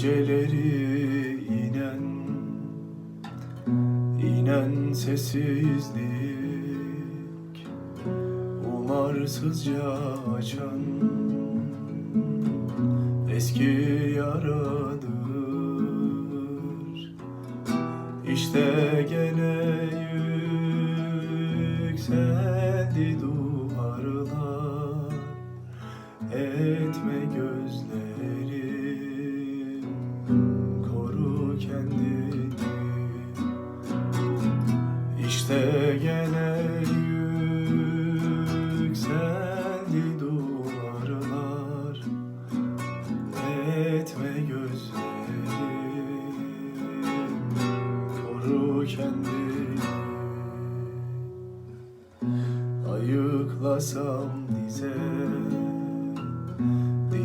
Geceleri inen inen sessizlik Umarsızca açan eski yaradır. İşte gene yükseldi duvarlar Etme gözlerim İşte gene yükseldi duvarlar. Etme gözlerim Koru kendini. Ayıklasam dize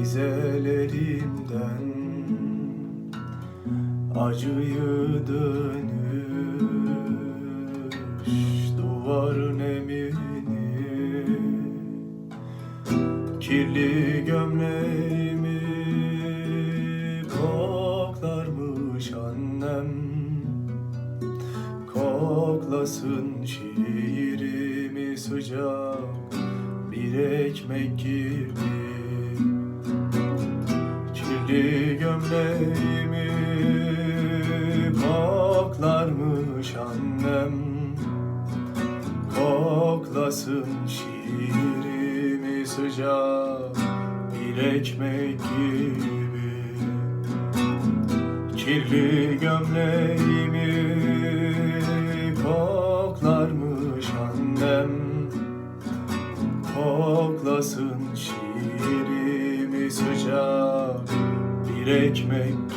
Dizelerimden Acıyı dönüş Duvarın emini Kirli gömleğimi Koklarmış annem. Koklasın şiirimi sıcak bir ekmek gibi. Kirli gömleğimi koklarmış annem. Koklasın şiirimi sıcak bir ekmek gibi. Kirli gömleğimi koklarmış annem. Koklasın şiirimi sıcak bir ekmek